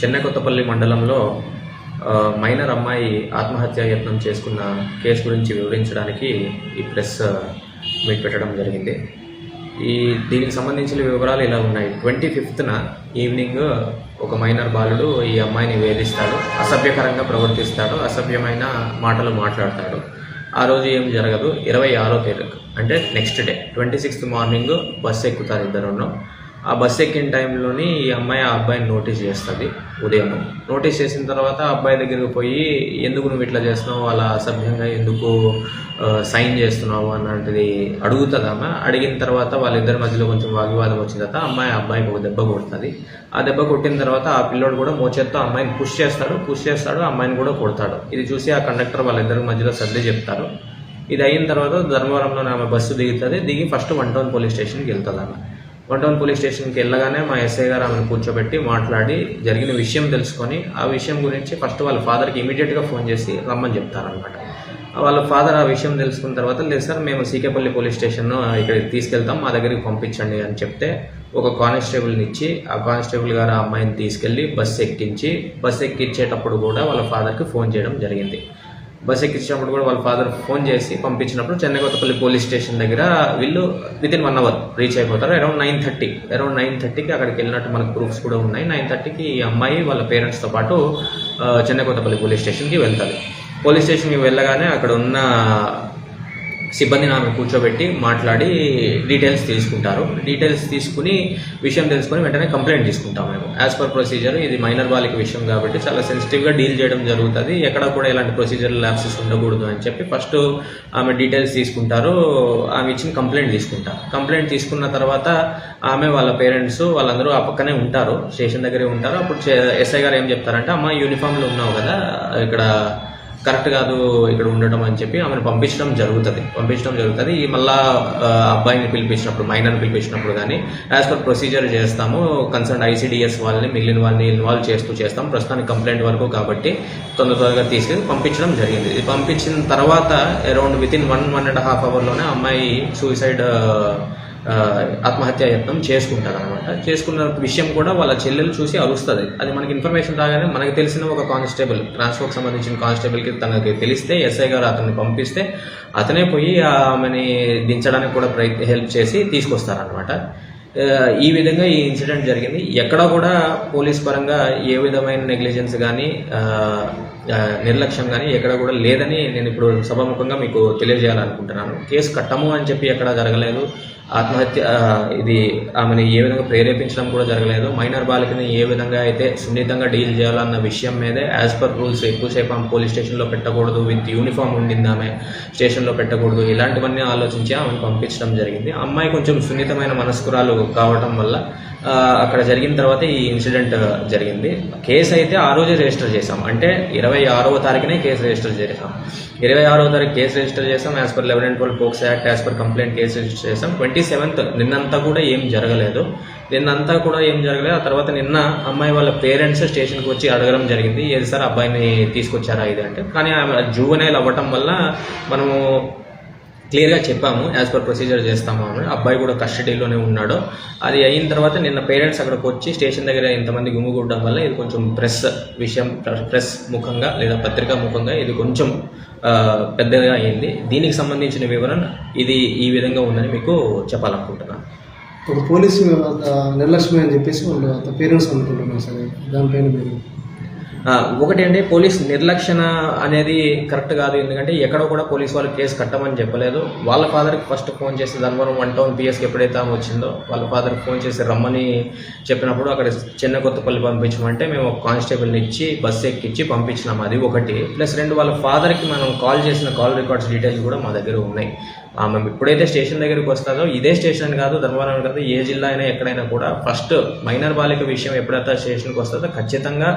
చెన్నకొత్తపల్లి మండలంలో మైనర్ అమ్మాయి ఆత్మహత్య యత్నం చేసుకున్న కేసు గురించి వివరించడానికి ఈ ప్రెస్ మీట్ పెట్టడం జరిగింది. ఈ దీనికి సంబంధించిన వివరాలు ఇలా ఉన్నాయి. ట్వంటీ ఫిఫ్త్న ఈవినింగ్ ఒక మైనర్ బాలుడు ఈ అమ్మాయిని వేధిస్తాడు అసభ్యకరంగా ప్రవర్తిస్తాడు అసభ్యమైన మాటలు మాట్లాడతాడు. ఆ రోజు ఏం జరగదు. ఇరవై ఆరో తేదీకి అంటే next day twenty sixth morning bus ఎక్కుతారు ఇద్దరును. ఆ బస్సు ఎక్కిన టైంలోని ఈ అమ్మాయి ఆ అబ్బాయిని నోటీస్ చేస్తుంది ఉదయం. నోటీస్ చేసిన తర్వాత అబ్బాయి దగ్గరికి పోయి ఎందుకు నువ్వు ఇట్లా చేస్తున్నావు? అలా అసభ్యంగా ఎందుకు సైన్ చేస్తున్నావు? అన్నది అడుగుతుంది ఆమె. అడిగిన తర్వాత వాళ్ళిద్దరి మధ్యలో కొంచెం వాగ్వివాదం వచ్చిన తర్వాత అమ్మాయి ఆ అబ్బాయికి ఒక దెబ్బ కొడుతుంది. ఆ దెబ్బ కొట్టిన తర్వాత ఆ పిల్లోడు కూడా మోచేత్తో అమ్మాయిని పుష్ చేస్తాడు. పుష్ చేస్తాడు ఆ అమ్మాయిని కూడా కొడతాడు. ఇది చూసి ఆ కండక్టర్ వాళ్ళిద్దరి మధ్యలో సర్ది చెప్తారు. ఇది అయిన తర్వాత ధర్మవరంలో ఆమె బస్సు దిగుతుంది. దిగి ఫస్ట్ వన్ టౌన్ పోలీస్ స్టేషన్కి వెళ్తుంది ఆమె. వన్ టౌన్ పోలీస్ స్టేషన్కి వెళ్ళగానే మా ఎస్ఐ గారు ఆమెను కూర్చోబెట్టి మాట్లాడి జరిగిన విషయం తెలుసుకొని ఆ విషయం గురించి ఫస్ట్ వాళ్ళ ఫాదర్కి ఇమీడియట్గా ఫోన్ చేసి రమ్మని చెప్తారనమాట వాళ్ళ ఫాదర్ ఆ విషయం తెలుసుకున్న తర్వాత లేదు సార్ మేము సీకేపల్లి పోలీస్ స్టేషన్ ఇక్కడికి తీసుకెళ్తాం మా దగ్గరికి పంపించండి అని చెప్తే ఒక కానిస్టేబుల్ని ఇచ్చి ఆ కానిస్టేబుల్ గారు ఆ అమ్మాయిని తీసుకెళ్ళి బస్సు ఎక్కించి బస్సు ఎక్కించేటప్పుడు కూడా వాళ్ళ ఫాదర్కి ఫోన్ చేయడం జరిగింది. బస్ ఎక్కించినప్పుడు కూడా వాళ్ళ ఫాదర్ ఫోన్ చేసి పంపించినప్పుడు చెన్నైకొత్తపల్లి పోలీస్ స్టేషన్ దగ్గర వీళ్ళు within one hour reach అయిపోతారు. Around nine thirty around nine థర్టీకి అక్కడికి వెళ్ళినట్టు మనకు ప్రూఫ్స్ కూడా ఉన్నాయి. నైన్ థర్టీకి ఈ అమ్మాయి వాళ్ళ పేరెంట్స్తో పాటు చెన్నై కొత్తపల్లి పోలీస్ స్టేషన్కి వెళ్తారు పోలీస్ స్టేషన్కి వెళ్ళగానే అక్కడ ఉన్న సిబ్బందిని ఆమె కూర్చోబెట్టి మాట్లాడి డీటెయిల్స్ తీసుకుంటారు. డీటెయిల్స్ తీసుకుని విషయం తెలుసుకొని వెంటనే కంప్లైంట్ తీసుకుంటాం మేము. యాజ్ పర్ ప్రొసీజర్ ఇది మైనర్ బాలిక విషయం కాబట్టి చాలా సెన్సిటివ్గా డీల్ చేయడం జరుగుతుంది. ఎక్కడ కూడా ఇలాంటి ప్రొసీజర్ ల్యాప్సెస్ ఉండకూడదు అని చెప్పి ఫస్ట్ ఆమె డీటెయిల్స్ తీసుకుంటారు. ఆమె ఇచ్చిన కంప్లైంట్ తీసుకుంటారు. కంప్లైంట్ తీసుకున్న తర్వాత ఆమె వాళ్ళ పేరెంట్స్ వాళ్ళందరూ ఆ పక్కనే ఉంటారు. స్టేషన్ దగ్గరే ఉంటారు. అప్పుడు ఎస్ఐ గారు ఏం చెప్తారంటే అమ్మ యూనిఫామ్లో ఉన్నావు కదా ఇక్కడ కరెక్ట్ కాదు ఇక్కడ ఉండటం అని చెప్పి ఆమెను పంపించడం జరుగుతుంది. పంపించడం జరుగుతుంది. ఈ మళ్ళా అబ్బాయిని పిలిపించినప్పుడు మైనర్ని పిలిపించినప్పుడు కానీ యాజ్ పర్ ప్రొసీజర్ చేస్తాము. కన్సర్న్ ఐసీడిఎస్ వాళ్ళని మిగిలిన వాళ్ళని ఇన్వాల్వ్ చేస్తూ చేస్తాం. ప్రస్తుతానికి కంప్లైంట్ వరకు కాబట్టి తొందర త్వరగా తీసుకెళ్ళి పంపించడం జరిగింది. ఇది పంపించిన తర్వాత around within one one and half అవర్లోనే అమ్మాయి సూసైడ్ ఆత్మహత్య యత్నం చేసుకుంటారు అనమాట చేసుకున్న విషయం కూడా వాళ్ళ చెల్లెలు చూసి అరుస్తుంది. అది మనకి ఇన్ఫర్మేషన్ రాగానే మనకి తెలిసిన ఒక కానిస్టేబుల్ ట్రాన్స్పోర్ట్ సంబంధించిన కానిస్టేబుల్కి తనకి తెలిస్తే ఎస్ఐ గారు అతన్ని పంపిస్తే అతనే పోయి ఆమెని దించడానికి కూడా ప్రయత్న హెల్ప్ చేసి తీసుకొస్తారనమాట ఈ విధంగా ఈ ఇన్సిడెంట్ జరిగింది. ఎక్కడ కూడా పోలీస్ పరంగా ఏ విధమైన నెగ్లిజెన్స్ కానీ నిర్లక్ష్యం కానీ ఎక్కడ కూడా లేదని నేను ఇప్పుడు సభాముఖంగా మీకు తెలియజేయాలనుకుంటున్నాను. కేసు కట్టము అని చెప్పి ఎక్కడ జరగలేదు. ఆత్మహత్య ఇది ఆమెను ఏ విధంగా ప్రేరేపించడం కూడా జరగలేదు. మైనర్ బాలికని ఏ విధంగా అయితే సున్నితంగా డీల్ చేయాలన్న విషయం మీదే యాజ్ పర్ రూల్స్ ఎక్కువసేపు ఆమె పోలీస్ స్టేషన్లో పెట్టకూడదు విత్ యూనిఫామ్ ఉండింది ఆమె స్టేషన్లో పెట్టకూడదు ఇలాంటివన్నీ ఆలోచించి ఆమెను పంపించడం జరిగింది. అమ్మాయి కొంచెం సున్నితమైన మనస్కురాలు కావటం వల్ల అక్కడ జరిగిన తర్వాత ఈ ఇన్సిడెంట్ జరిగింది. కేసు అయితే ఆ రోజే రిజిస్టర్ చేశాం. అంటే ఇరవై ఆరవ తారీఖునే కేసు రిజిస్టర్ చేసాం ఇరవై ఆరవ తారీఖు కేసు రిజిస్టర్ చేసాం as per eleven and twelve POCSO act as per complaint case register చేసాం ట్వంటీ సెవెంత్ నిన్నంతా కూడా ఏం జరగలేదు. నిన్నంతా కూడా ఏం జరగలేదు. ఆ తర్వాత నిన్న అమ్మాయి వాళ్ళ పేరెంట్స్ స్టేషన్కి వచ్చి అడగడం జరిగింది. ఏది సార్ అబ్బాయిని తీసుకొచ్చారా ఇది అంటే. కానీ ఆమె జూవనైల్ అవ్వటం వల్ల మనము క్లియర్గా చెప్పాము యాజ్ పర్ ప్రొసీజర్ చేస్తాము అని. అబ్బాయి కూడా కస్టడీలోనే ఉన్నాడు. అది అయిన తర్వాత నిన్న పేరెంట్స్ అక్కడికి వచ్చి స్టేషన్ దగ్గర ఇంతమంది గుమ్మిగూడడం వల్ల ఇది కొంచెం ప్రెస్ విషయం ప్రెస్ ముఖంగా లేదా పత్రికా ముఖంగా ఇది కొంచెం పెద్దగా అయింది. దీనికి సంబంధించిన వివరణ ఇది ఈ విధంగా ఉందని మీకు చెప్పాలనుకుంటున్నాను. ఒక పోలీసు నిర్లక్ష్యమే నిర్లక్ష్యం అని చెప్పేసి వాళ్ళు పేరెంట్స్ అనుకుంటున్నారు సరే. దానిపైన మీరు ఒకటి అంటే పోలీస్ నిర్లక్షణ అనేది కరెక్ట్ కాదు. ఎందుకంటే ఎక్కడో కూడా పోలీస్ వాళ్ళు కేసు కట్టమని చెప్పలేదు. వాళ్ళ ఫాదర్కి ఫస్ట్ ఫోన్ చేసి ధర్మవరం వన్ టౌన్ పిఎస్కి ఎప్పుడైతే ఆమె వచ్చిందో వాళ్ళ ఫాదర్కి ఫోన్ చేసి రమ్మని చెప్పినప్పుడు అక్కడ చిన్న కొత్తపల్లి పంపించమంటే మేము ఒక కానిస్టేబుల్ని ఇచ్చి బస్సు ఎక్కించి పంపించినాం. అది ఒకటి. ప్లస్ రెండు వాళ్ళ ఫాదర్కి మనం కాల్ చేసిన కాల్ రికార్డ్స్ డీటెయిల్స్ కూడా మా దగ్గర ఉన్నాయి. ఆమె ఎప్పుడైతే స్టేషన్ దగ్గరికి వస్తుందో ఇదే స్టేషన్ కాదు ధర్మవరం కాదు ఏ జిల్లా అయినా ఎక్కడైనా కూడా ఫస్ట్ మైనర్ బాలిక విషయం ఎప్పుడైతే స్టేషన్కి వస్తుందో ఖచ్చితంగా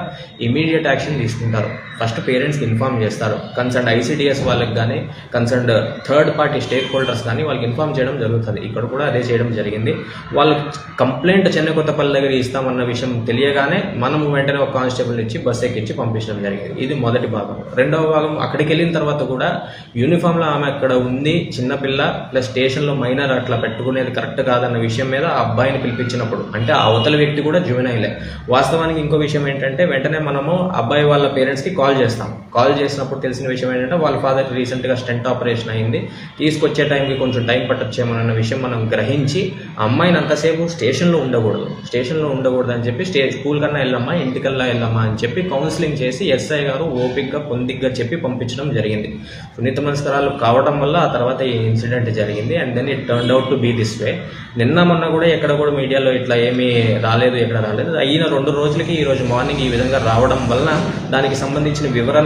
ఇమీడియట్ యాక్షన్ తీసుకుంటారు. ఫస్ట్ పేరెంట్స్కి ఇన్ఫామ్ చేస్తారు. కన్సర్న్ ఐసీడిఎస్ వాళ్ళకి కానీ concern third party stakeholders కానీ వాళ్ళకి ఇన్ఫామ్ చేయడం జరుగుతుంది. ఇక్కడ కూడా అదే చేయడం జరిగింది. వాళ్ళు కంప్లైంట్ చెన్నై కొత్తపల్లి దగ్గర ఇస్తామన్న విషయం తెలియగానే మనం వెంటనే ఒక కానిస్టేబుల్ ఇచ్చి బస్ ఎక్కించి పంపించడం జరిగింది. ఇది మొదటి భాగం. రెండవ భాగం అక్కడికి వెళ్ళిన తర్వాత కూడా యూనిఫామ్లో ఆమె అక్కడ ఉంది. చిన్న పిల్ల ప్లస్ స్టేషన్లో మైనర్ అట్లా పెట్టుకునేది కరెక్ట్ కాదన్న విషయం మీద ఆ అబ్బాయిని పిలిపించినప్పుడు. అంటే ఆ అవతల వ్యక్తి కూడా జువెనైలే వాస్తవానికి ఇంకో విషయం ఏంటంటే వెంటనే మనము అబ్బాయి వాళ్ళ పేరెంట్స్కి కాల్ చేస్తాం. కాల్ చేసినప్పుడు తెలిసిన విషయం ఏంటంటే వాళ్ళ ఫాదర్ రీసెంట్గా స్టెంట్ ఆపరేషన్ అయింది. తీసుకొచ్చే టైంకి కొంచెం టైం పట్టచ్చేమోనన్న విషయం మనం గ్రహించి అమ్మాయిని అంతసేపు స్టేషన్లో ఉండకూడదు. స్టేషన్లో ఉండకూడదు అని చెప్పి స్టే స్కూల్ కన్నా వెళ్ళమ్మా ఇంటికల్లా వెళ్ళమ్మా అని చెప్పి కౌన్సిలింగ్ చేసి ఎస్ఐ గారు ఓపిక్గా పొందిగ్గా చెప్పి పంపించడం జరిగింది. సున్నిత మనస్కరాలు కావడం వల్ల ఆ తర్వాత ఏం ఇన్సిడెంట్ జరిగింది and then it turn out to be this way నిన్న మొన్న కూడా ఎక్కడ కూడా మీడియాలో ఇట్లా ఏమీ రాలేదు ఎక్కడ రాలేదు. అయిన రెండు రోజులకి ఈ రోజు మార్నింగ్ ఈ విధంగా రావడం వల్ల దానికి సంబంధించిన వివరణ